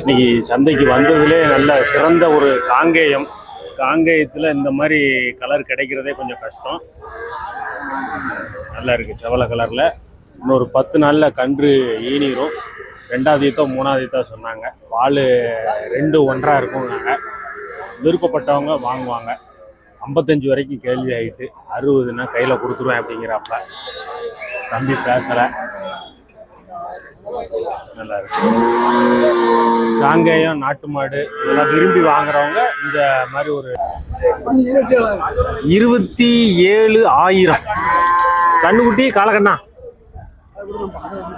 இன்னைக்கு சந்தைக்கு வந்ததுலே நல்ல சிறந்த ஒரு காங்கேயம். காங்கேயத்தில் இந்த மாதிரி கலர் கிடைக்கிறதே கொஞ்சம் கஷ்டம். நல்லா இருக்குது செவலை கலரில் இன்னொரு பத்து நாளில் கன்று ஈனிரும். ரெண்டாவது ஈத்தம் மூணாவது ஈத்தம் சொன்னாங்க. பால் ரெண்டு ஒன்றா இருக்கும்னாங்க. விருப்பப்பட்டவங்க வாங்குவாங்க. ஐம்பத்தஞ்சு வரைக்கும் கேள்வி ஆகிட்டு அறுபதுன்னா கையில் கொடுத்துருவேன் அப்படிங்கிறப்ப தம்பி பேசலை. நல்லா இருக்கு காங்கேயம் நாட்டு மாடு இதெல்லாம் விரும்பி வாங்குறவங்க இந்த மாதிரி ஒரு இருபத்தி ஏழு ஆயிரம். கண்ணுக்குட்டி காலக்கண்ணா?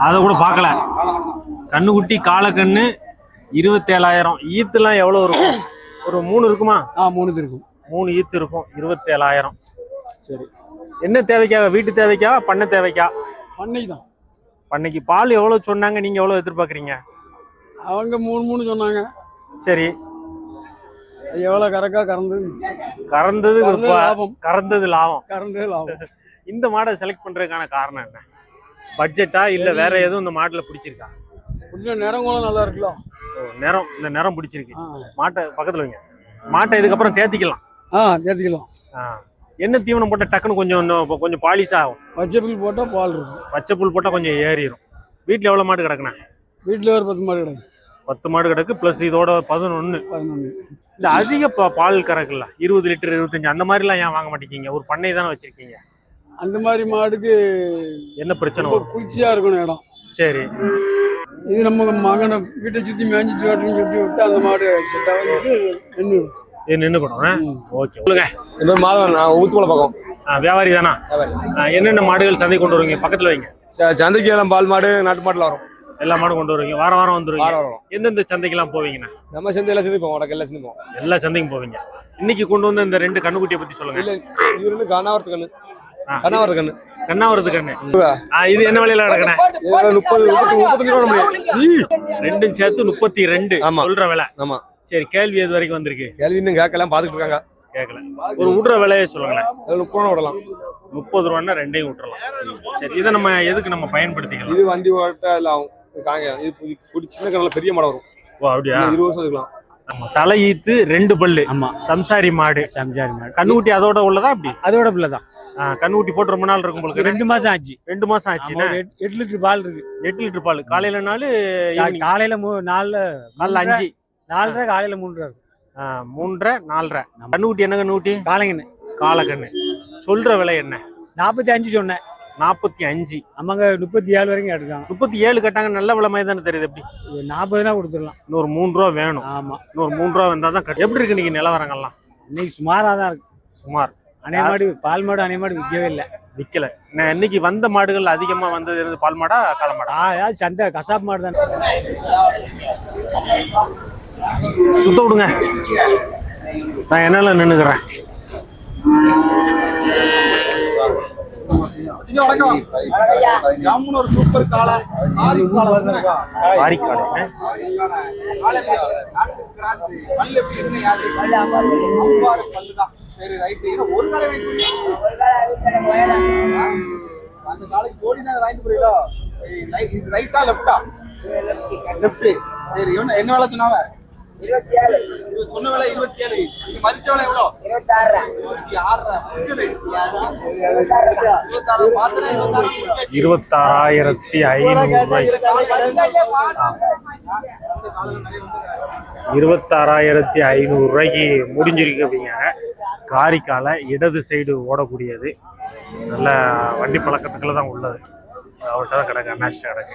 அதை கூட பார்க்கல. கண்ணுக்குட்டி காலக்கண்ணு இருபத்தேழாயிரம். ஈத்துலாம் எவ்வளோ இருக்கும்? ஒரு மூணு இருக்குமா? ஆ மூணு இருக்கும். மூணு ஈத்து இருக்கும். இருபத்தேழாயிரம். சரி. என்ன தேவைக்காக? வீட்டு தேவைக்கா? பண்ணை தேவைக்கா? பண்ணை தான். பண்ணைக்கு பால் எவ்வளோ சொன்னாங்க? நீங்கள் எவ்வளோ எதிர்பார்க்குறீங்க? அவங்க மூணு மூணு சொன்னாங்க. சரி. அது எவ்வளோ கறக்கா கறந்து கறந்தது கறந்தது லாபம். கறந்தது லாபம். கறந்து லாபம். இந்த மாடை செலக்ட் பண்றதுக்கான காரணம் என்ன? பட்ஜெட்டா இல்ல வேற எதுவும் இந்த மாட்டுல பிடிச்சிருக்கா? கொஞ்சம் நிறம் கூட நல்லா இருக்குல்ல. ஓ நிறம் இந்த நிறம் பிடிச்சிருக்கு. மாட்டை பக்கத்துல வைங்க. மாட்டை இதுக்கப்புறம் தேத்திக்கலாம். ஆ தேர்த்திக்கலாம் ஆ. என்ன தீவனம் போட்டா டக்குன்னு கொஞ்சம் இன்னும் கொஞ்சம் பாலிஷ் ஆகும். பச்சை புல் போட்டால் பால் இருக்கும். பச்சை புல் போட்டா கொஞ்சம் ஏறிடும் வீட்டுல எவ்வளவு மாடு கிடக்குண்ணா? வீட்டில் ஒரு பத்து மாடு கிடக்கு. பத்து மாடு கிடக்கு பிளஸ் இதோட பதினொன்னு. பதினொன்று இந்த அதிக பா- பால் கறக்குல்ல இருபது லிட்டர் இருபத்தஞ்சு அந்த மாதிரிலாம் ஏன் வாங்க மாட்டேங்க? ஒரு பண்ணை தானே வச்சிருக்கீங்க. அந்த மாதிரி மாடுக்கு என்ன பிரச்சனை குளிர்ச்சியாக இருக்கணும் இடம். சரி. இது நம்ம மகனை வீட்டை சுற்றி மேய்ஞ்சிட்டு வரட்டும்னு சொல்லி விட்டு அந்த மாடு செட் ஆகுது. இது நின்றுக்கணும் ஓகே. சொல்லுங்க. என் பேர் மாதவன். நான் ஊத்துக்குள்ள பக்கம். வியாபாரி தானா? என்னென்ன மாடுகள் சந்தை கொண்டு வருவீங்க? பக்கத்துல வைங்க. ச- சந்தைக்கு எல்லாம் பால் மாடு நாட்டு மாட்டுல வரும். எல்லா மாடும் கொண்டு வருவீங்க. வாரம் வாரம் வந்துருவீங்க. வாரம் வரும் எந்தெந்த சந்தைக்கெல்லாம் போவீங்கண்ணா? நம்ம சந்தை எல்லாம் சேர்ந்து உடக்கு எல்லாம் சேர்ந்து போவோம். எல்லா சந்தைக்கும் போவீங்க. இன்னைக்கு கொண்டு வந்த இந்த ரெண்டு கண்ணுக்குட்டியை பத்தி சொல்லுங்க. இல்ல இது வந்து கண்ணாவரத்து கண்ணு. கண்ணாவரத்து கண்ணு. கண்ணாவரத்து கண்ணு. இது என்ன விலையில இதுல முப்பது முப்பத்தி முப்பத்தஞ்சு ரெண்டும் சேர்த்து முப்பத்தி ரெண்டு. ஆமா. சொல்ற விலை. ஆமா. சரி கேள்வி எது வரைக்கும் வந்திருக்கு? கேள்வி இன்னும் கேட்கலாம் பாத்துக்கிட்டு இருக்காங்க. கேட்கல. ஒரு விடுற விலையை சொல்லுங்களேன். முப்பது ரூபா விடலாம். முப்பது ரூபான்னா ரெண்டையும் விட்டுறலாம் சரி இதை நம்ம எதுக்கு நம்ம பயன்படுத்திக்கலாம்? இது வண்டி ஓட்ட எல்லாம் ஆகும் காங்க இது குடி சின்ன பெரிய மாடு வரும். ஓ அப்படியா? இருபது வருஷம் இருக்கலாம் ஆமா. தலை ஈத்து ரெண்டு பல்லு. ஆமா. சம்சாரி மாடு. சம்சாரி மாடு. கண்ணுக்குட்டி அதோட உள்ளதா அப்படி? அதோட பிள்ளை தான். ஆ, கண்ணுக்குட்டி போட்டு ரொம்ப நாள் இருக்கும் உங்களுக்கு. ரெண்டு மாசம் ஆச்சு. ரெண்டு மாசம் ஒரு எட்டு- எட்டு லிட்டர் பால் இருக்கு. எட்டு லிட்டர் பால். காலையில நாலு. காலையில மூ நாலு காலைல அஞ்சு. நாலரை காலையில மூன்றரை இருக்கு ஆ, மூன்றரை நாலரை. கண்ணுக்குட்டி என்ன கண்ணுக்குட்டி? காலைங்கண்ணு காலக்கண்ணு சொல்ற விலை என்ன? நாற்பத்தி அஞ்சு சொன்னேன். நாற்பத்தி அஞ்சு ஆமாங்க முப்பத்தி ஏழு வரைக்கும் கேட்டிருக்காங்க. முப்பத்தி ஏழு கட்டாங்க நல்ல விலை தானே தெரியுது எப்படி? நாற்பதுனா கொடுத்துடலாம். இன்னொரு மூணு ரூபா வேணும். ஆமா. இன்னொரு மூணு ரூபா வந்தா தான். எப்படி இருக்கு இன்னைக்கு நிலவரங்கள்லாம்? இன்னைக்கு சுமாரா தான் இருக்கு. சுமார். அணைய மாடு பால் மாடு அணைய மாடு விற்கவே இல்லை. விக்கல. நான் இன்னைக்கு வந்த மாடுகள் அதிகமா வந்தது இருந்து பால் மாடா காளை மாடா? சந்தை கசாப் மாடு தானே. சுத்த விடுங்க. நான் என்னால நின்னுக்கிறேன். ஒரு சூப்பர் காலம் சரி ரைட் ஒரு வாங்கி அந்த நாளைக்கு கோடி தான் வாங்கிட்டு போறீங்களோ? ரைட்டா லெஃப்டா லெஃப்ட் சரி இவன் என்ன வேலை சொன்னாவ இருபத்தி ஏழு. சொன்ன வேலை இருபத்தி ஏழு. இது மதிச்ச வேலை எவ்வளோ? இருபத்தி ஆறு இருபத்தி ஆறு இருக்குது. இருபத்தி ஆறு இருபத்தாறு பாத்திரம் இருபத்தாறு முடிச்சாச்சு. இருபத்தாறாயிரத்தி ஐநூறு இருபத்தாறாயிரத்தி ஐநூறு ரூபாய்க்கு முடிஞ்சிருக்கு அப்படிங்க. காரிக்கால இடது சைடு ஓடக்கூடியது. நல்ல வண்டி பழக்கத்துக்குள்ள தான் உள்ளது. அவர்கிட்ட தான் கிடக்கு. அண்ணாச்சி கிடக்கு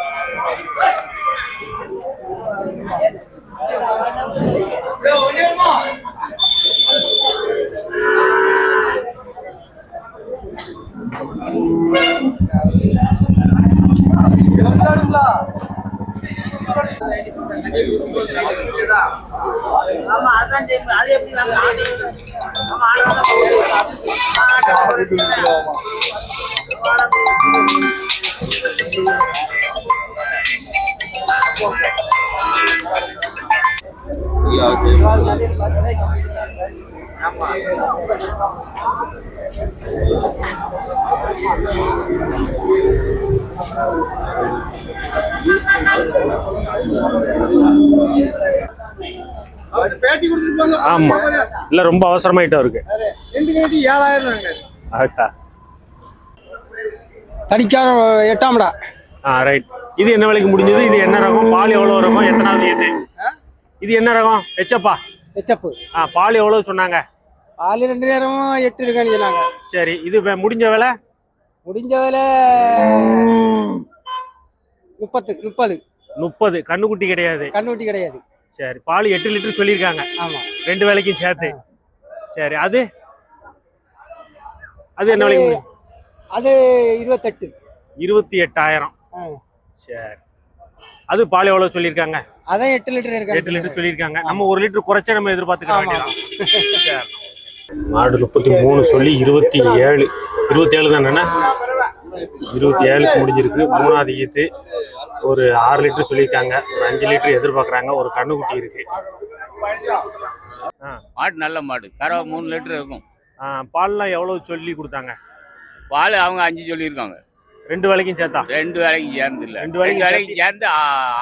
ஆமா அதான் செய்யணும் அது எப்படி வாங்க ஆமா. இல்ல ரொம்ப அவசரமாயிட்டும் இருக்கு. தடிக்கார எட்டாம்டா ஆ ரைட் இது என்ன விலைக்கு முடிஞ்சது? இது என்ன ரகம்? பால் எவ்வளவு ரகம்? எத்தனாவது இது? இது என்ன ரகம்? எச்சப்பா? ஹெச்அப்பு ஆ பால் எவ்வளவு சொன்னாங்க? பால் ரெண்டு நேரமும் எட்டு இருக்கான்னு சொன்னாங்க. சரி இது முடிஞ்ச விலை? முடிஞ்ச வேலை முப்பத்து முப்பது. முப்பது. கண்ணுக்குட்டி கிடையாது. கண்ணுட்டி கிடையாது. சரி பால் எட்டு லிட்டர் சொல்லியிருக்காங்க. ஆமா. ரெண்டு வேலைக்கும் சேர்த்து. சரி அது? அது என்ன விலைக்கு? அது இருபத்தெட்டு. இருபத்தி எட்டாயிரம். சரி. அது பால் எவ்வளவு சொல்லியிருக்காங்க? அதான் எட்டு லிட்டர் எட்டு இருக்காங்க லிட்டர் சொல்லியிருக்காங்க. நம்ம ஒரு லிட்டர் குறைச்சா நம்ம எதிர்பார்த்துக்க ஆமா. வேண்டியதான் சரி. மாடு முப்பத்தி மூணு சொல்லி இருபத்தி ஏழு. இருபத்தி ஏழு தானே இருபத்தி ஏழுக்கு முடிஞ்சிருக்கு. மூணாவது ஈத்து ஒரு ஆறு லிட்டர் சொல்லியிருக்காங்க. ஒரு அஞ்சு லிட்டர் எதிர்பார்க்குறாங்க. ஒரு கண்ணுக்குட்டி இருக்கு. மாடு நல்ல மாடு. கறவை மூணு லிட்டர் இருக்கும். பால்லாம் எவ்வளவு சொல்லி கொடுத்தாங்க? பால் அவங்க அஞ்சு சொல்லியிருக்காங்க. ரெண்டு வேலைக்கும் சேர்த்தா? ரெண்டு வேலைக்கு சேர்ந்து இல்ல ரெண்டு வேலைக்கு வேலைக்கு சேர்ந்து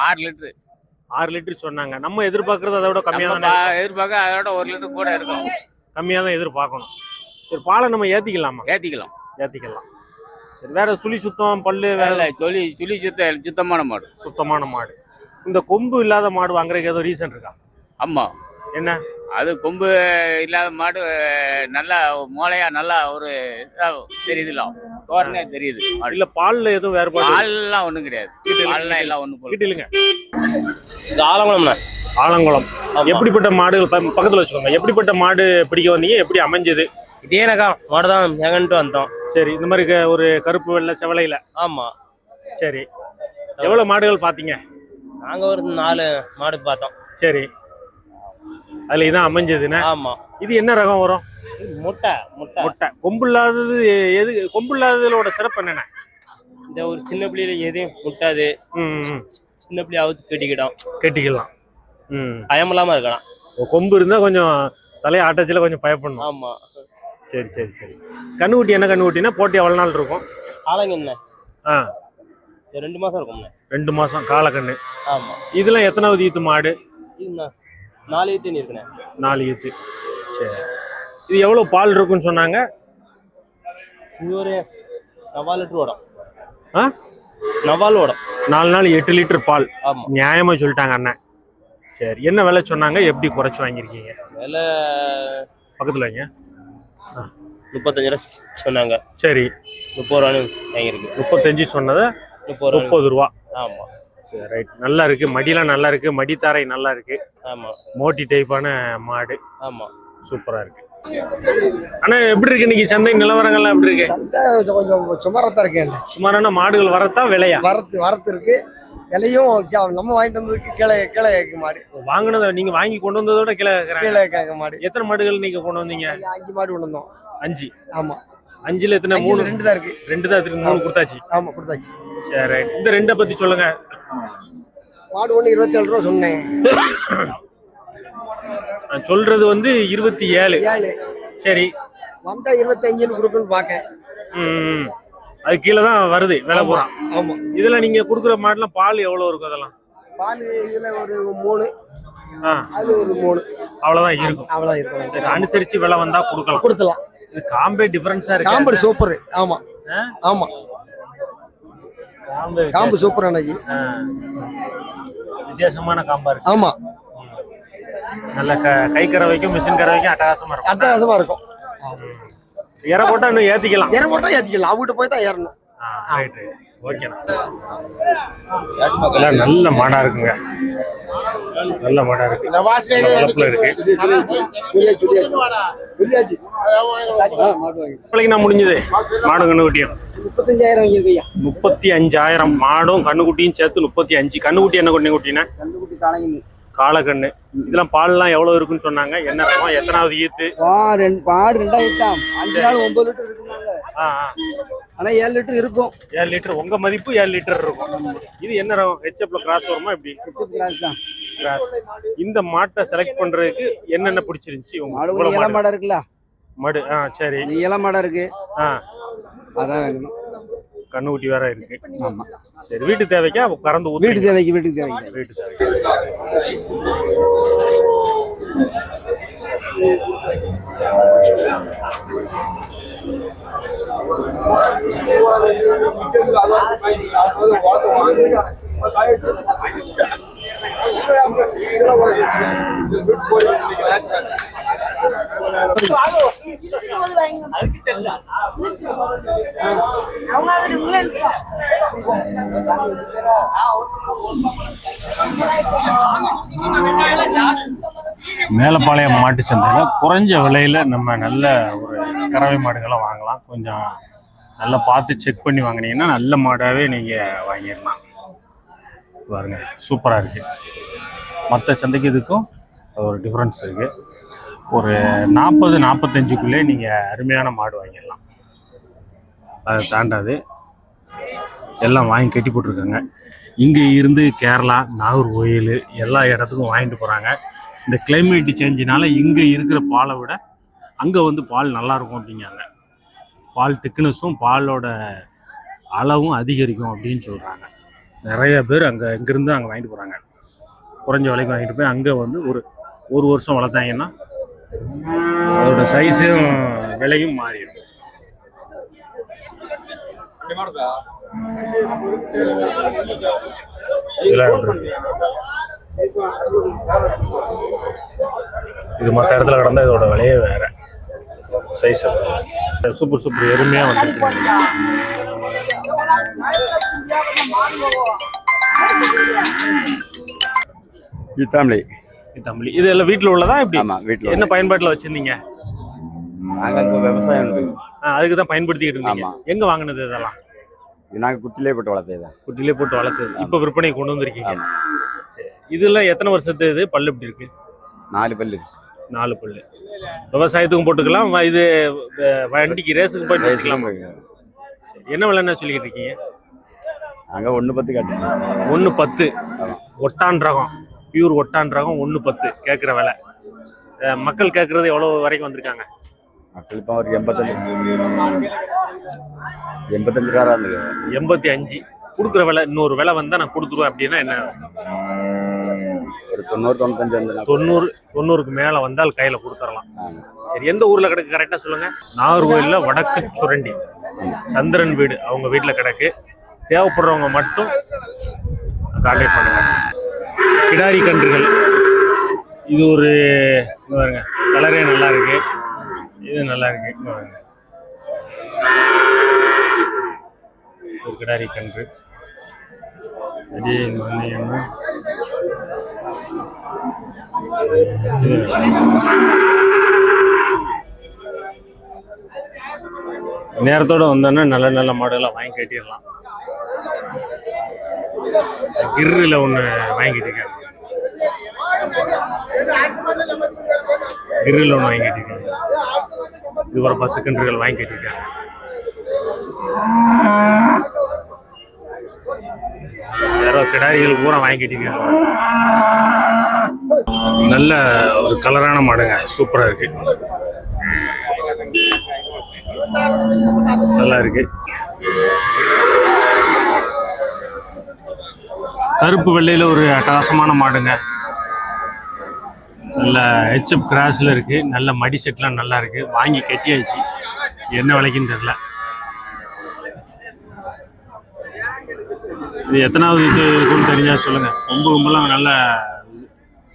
ஆறு லிட்டர் ஆறு லிட்டர் சொன்னாங்க. நம்ம எதிர்பார்க்கறது அதை விட கம்மியாக தானே எதிர்பார்க்க அதோட ஒரு லிட்டர் கூட இருக்கும். கம்மியாக தான் எதிர்பார்க்கணும். சரி பாலை நம்ம ஏற்றிக்கலாமா ஏத்திக்கலாம். ஏற்றிக்கலாம் சரி வேற சுழி சுத்தம் பல்லு வேற வேலை சொல்லி சுழி சுத்த சுத்தமான மாடு. சுத்தமான மாடு. இந்த கொம்பு இல்லாத மாடு வாங்குறதுக்கு ஏதோ ரீசன் இருக்கா? ஆமா. என்ன? அது கொம்பு இல்லாத மாடு நல்லா மூளையா நல்லா ஒரு தெரியுதுல தோரணே தெரியுது. இல்ல பால்ல எதுவும் வேறுபாடு பால்லாம் ஒண்ணும் கிடையாது. பால்லாம் எல்லாம் ஒண்ணு கிட்டிலுங்க இது ஆலங்குளம்ண்ணே. ஆலங்குளம். எப்படிப்பட்ட மாடுகள் பக்கத்துல வச்சுக்கோங்க. எப்படிப்பட்ட மாடு பிடிக்க வந்தீங்க எப்படி அமைஞ்சது இதே எனக்கா மாடு தான் எங்கன்ட்டு வந்தோம். சரி இந்த மாதிரி க- ஒரு கருப்பு வெள்ளை செவலையில? ஆமா. சரி. எவ்வளவு மாடுகள் பாத்தீங்க? நாங்க ஒரு நாலு மாடு பார்த்தோம். சரி. அதுல இதான் அமைஞ்சதுன்னா. ஆமா. இது என்ன ரகம் வரும்? இது முட்டை முட்டை. முட்டை. கொம்பு இல்லாதது எது கொம்பு இல்லாததோட சிறப்பு என்னென்ன? இந்த ஒரு சின்ன பிள்ளையில எதையும் முட்டாது. ம், ம், சின்ன பிள்ளைய அவுத்து கட்டிக்கிடும் கட்டிக்கலாம். ம். பயம் இல்லாம இருக்கலாம். கொம்பு இருந்தா கொஞ்சம் தலையை ஆட்டச்சில கொஞ்சம் பயப்படணும். ஆமா. சரி சரி சரி. கண்ணுக்குட்டி என்ன கண்ணுக்குட்டினா போட்டி எவ்வளோ நாள் இருக்கும்? ஆலங்கண்ணே ஆ. ரெண்டு மாசம் இருக்கும்ண்ணே. ரெண்டு மாசம் காலக்கண்ணு. ஆமா. இதெல்லாம் எத்தனாவது ஈத்து மாடு? நாலு தண்ணி இருக்குண்ணே நாலு ஈத்து. சரி. இது எவ்வளோ பால் இருக்குன்னு சொன்னாங்க? இது ஒரு நவால் லிட்டர் ஓடும். ஆ? நவால் ஓடும். நாலு நாள் எட்டு லிட்டர் பால். ஆமா. நியாயமா சொல்லிட்டாங்க அண்ணன். சரி என்ன விலை சொன்னாங்க? எப்படி குறைச்சி வாங்கியிருக்கீங்க? விலை பக்கத்துல வைங்க. முப்பத்தஞ்சு ரூபா சொன்னாங்க. சரி. முப்பது ரூபான்னு வாங்கியிருக்கு. முப்பத்தஞ்சு சொன்னதை முப்பது ரூபா முப்பது ரூபா. ஆமா. சரி ரைட் நல்லா இருக்கு. மடியெல்லாம் நல்லா இருக்கு. மடித்தாரை நல்லா இருக்கு. ஆமா. மோட்டி டைப்பான மாடு. ஆமா. சூப்பரா இருக்கு. அண்ணா எப்படி இருக்கு இன்னைக்கு சந்தை? நிலவரங்கள்லாம் எப்படி இருக்கு? சந்தை கொஞ்சம் சுமாராக இருக்கேன் சுமாரான மாடுகள் வரத்தா விலையா? வரத்து வரத்து இருக்கு. விலையும் கே- நம்ம வாங்கிட்டு வந்ததுக்கு கீழே கீழே கேட்க மாடு. வாங்கினதை நீங்க வாங்கி கொண்டு வந்ததோட கீழே கீழே கேட்க மாடு. எத்தனை மாடுகள் நீங்க கொண்டு வந்தீங்க? அஞ்சு மாடு கொண்டு வந்தோம். அஞ்சு. ஆமா. அஞ்சுல எத்தனை? மூணு. ரெண்டு தான் இருக்கு. ரெண்டு தான் இருக்கு. மூணு கொடுத்தாச்சு. ஆமா கொடுத்தாச்சு. சரி இந்த ரெண்டை பத்தி சொல்லுங்க. மாடு ஒன்று இருபத்தி ஏழு ரூபா சொன்னேன். நான் சொல்றது வந்து இருபத்தி ஏழு. ஏழு. சரி. வந்தா இருபத்தஞ்சுன்னு கொடுக்குன்னு ம். அது கீழே தான் வருது விலை பூரா ஆமா. இதுல நீங்க கொடுக்குற மாடுலாம் பால் எவ்வளவு இருக்கும் அதெல்லாம்? பால் இதுல ஒரு மூணு. ஆ. அதுல ஒரு மூணு. அவ்வளவுதான் இருக்கும். அவ்வளோதான் சரி இருக்கும் அனுசரிச்சு விலை வந்தா கொடுக்கலாம். கொடுத்துலாம் இது காம்பே டிஃபரன்ஸா இருக்கு. காம்பு சூப்பர் ஆமா? ஆமா. காம்பு காம்பு சூப்பர் ஆ. வித்தியாசமான காம்பா இருக்கு. ஆமா. நல்ல க கறவைக்கும் மிஷின் கறவைக்கும் அட்டகாசமா இருக்கும். அட்டகாசமா இருக்கும். இற போட்டா இன்னும் ஏத்திக்கலாம். ஏற போட்டா ஏத்திக்கலாம். அவங்ககிட்ட போய் தான் ஏறணும். ரைட் ஓகேண்ணா நல்ல மாடா இருக்குங்க. நல்ல மாடா இருக்கு. வளப்புல இருக்கு. இப்பளைக்கு நான் முடிஞ்சது. மாடும் கண்ணுக்குட்டியும் முப்பத்தஞ்சாயிரம் முப்பத்தி அஞ்சாயிரம் மாடும் கண்ணுக்குட்டியும் சேர்த்து முப்பத்தி அஞ்சு கண்ணுக்குட்டி என்ன கொண்டு குட்டினா? காலக்கண்ணு இதெல்லாம் பால்லாம் எவ்வளவு இருக்குன்னு சொன்னாங்க. என்ன ரகம் எத்தனாவது ஈத்து? பாடு ரெண்டாயிரத்தாம் அஞ்சு நாள் ஒன்பது லிட்டர் ஆ. ஆனா ஏழு லிட்டர் இருக்கும். ஏழு லிட்டர். உங்க மதிப்பு ஏழு லிட்டர் இருக்கும். இது என்ன ரகம்? ஹெச்எப்ல கிராஸ் வருமா இப்படி கிராஸ் தான். கிராஸ் இந்த மாட்டை செலக்ட் பண்றதுக்கு என்னென்ன பிடிச்சிருந்துச்சு? உங்களுக்கு இளம் மாடா. இருக்குல்ல? மாடு. ஆ சரி. இளம் மாடா இருக்கு. ஆ. அதான் வேணும். கண்ணுக்குட்டி வேற இருக்கு. ஆமா. சரி வீட்டு தேவைக்கா? கறந்து வீட்டு தேவைக்கு வீட்டுக்கு தேவைக்கு. வீட்டு தேவைக்கு. மேலப்பாளையம் மாட்டு சந்தையில் குறைஞ்ச விலையில் நம்ம நல்ல ஒரு கறவை மாடுகளை வாங்கலாம். கொஞ்சம் நல்லா பார்த்து செக் பண்ணி வாங்கினீங்கன்னா நல்ல மாடாகவே நீங்கள் வாங்கிடலாம். பாருங்க சூப்பராக இருக்குது மற்ற சந்தைக்கு இதுக்கும் ஒரு டிஃப்ரென்ஸ் இருக்குது ஒரு நாற்பது நாற்பத்தஞ்சுக்குள்ளே நீங்கள் அருமையான மாடு வாங்கிடலாம். அதை தாண்டாது. எல்லாம் வாங்கி கட்டி போட்டிருக்காங்க. இங்கே இருந்து கேரளா நாகர்கோயில் எல்லா இடத்துக்கும் வாங்கிட்டு போகிறாங்க இந்த கிளைமேட் சேஞ்சினால இங்கே இருக்கிற பாலை விட அங்கே வந்து பால் நல்லாயிருக்கும் அப்படிங்கிறாங்க. அப்படிங்காங்க பால் திக்னஸும் பாலோட அளவும் அதிகரிக்கும் அப்படின்னு சொல்கிறாங்க நிறைய பேர் அங்கே இங்கேருந்து அங்கே வாங்கிட்டு போகிறாங்க குறைஞ்ச விலைக்கு வாங்கிட்டு போய் அங்கே வந்து ஒரு ஒரு வருஷம் வளர்த்தாங்கன்னா அதோட சைஸும் விலையும் மாறிடும் இதெல்லாம் இது மற்ற இடத்துல கிடந்தா இதோட விலையே வேற சைஸ் சூப்பர் சூப்பர் எருமையா வந்து ஈத்தாமலை தமிழ். இது எல்லாம் வீட்டில் உள்ளதா இப்படி ஆமா வீட்டில் என்ன பயன்பாட்டில் வச்சிருந்தீங்க? நாங்கள் இப்போ விவசாயம் அதுக்கு தான் பயன்படுத்திக்கிட்டு இருந்தீங்க. ஆமா. எங்க வாங்குனது இதெல்லாம்? இது நாங்கள் குட்டிலே போட்டு வளர்த்தது தான். குட்டிலே போட்டு வளர்த்து இப்போ விற்பனை கொண்டு வந்திருக்கீங்க. இதெல்லாம் எத்தனை வருஷத்து இது பல்லு இப்படி இருக்கு? நாலு பல்லு. நாலு பல்லு விவசாயத்துக்கும் போட்டுக்கலாம் இது வண்டிக்கு ரேஸுக்கு போயிட்டு வச்சுக்கலாம் என்ன விலைன்னு சொல்லிக்கிட்டு இருக்கீங்க? நாங்கள் ஒன்று பத்து காட்டுறோம். ஒன்று பத்து. ஒட்டான் ரகம். பியூர் ஒட்டான் ரகம் ஒன்று பத்து கேட்குற விலை. மக்கள் கேட்குறது எவ்வளோ வரைக்கும் வந்திருக்காங்க? மக்கள் இப்போ ஒரு எண்பத்தஞ்சு. எண்பத்தஞ்சு ரூபா இருந்தது எண்பத்தி அஞ்சு. கொடுக்குற விலை இன்னொரு விலை வந்தால் நான் கொடுத்துருவேன் அப்படின்னா என்ன? ஒரு தொண்ணூறு தொண்ணூத்தஞ்சு தொண்ணூறு தொண்ணூறுக்கு மேலே வந்தால் கையில் கொடுத்துடலாம். சரி எந்த ஊரில் கிடக்கு? கரெக்டாக சொல்லுங்கள் நாகர்கோயிலில் வடக்கு சுரண்டி. சந்திரன் வீடு அவங்க வீட்டில் கிடக்கு. தேவைப்படுறவங்க மட்டும் கான்டாக்ட் பண்ணுங்க. கிடாரி கன்றுகள். இது ஒரு பாருங்க கலரே நல்லா இருக்கு. இது நல்லா இருக்கு ஒரு கிடாரி கன்று. Jadi mana yang நேரத்தோட வந்தோன்னா நல்ல நல்ல மாடுகளை வாங்கி கட்டிடலாம். கிரில் ஒன்று வாங்கிட்டு இருக்கேன் கிரில் ஒன்று வாங்கிட்டு இருக்கேன் இது ஒரு பஸ் கன்றுகள் வாங்கி கட்டிருக்காங்க. யாரோ கிடாரிகள் பூரா வாங்கி நல்ல ஒரு கலரான மாடுங்க. சூப்பரா இருக்கு. நல்லா இருக்கு. கருப்பு வெள்ளையில ஒரு அட்டகாசமான மாடுங்க. நல்ல ஹெச்எப் கிராஸ்ல இருக்கு. நல்ல மடி செட்லாம் நல்லா இருக்கு. வாங்கி கட்டியாச்சு. என்ன விலைக்குன்னு தெரியல. இது எத்தனாவது இது இருக்குன்னு தெரிஞ்சா சொல்லுங்க. ரொம்ப கொம்பெல்லாம் நல்ல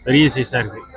பெரிய சைஸாக இருக்குது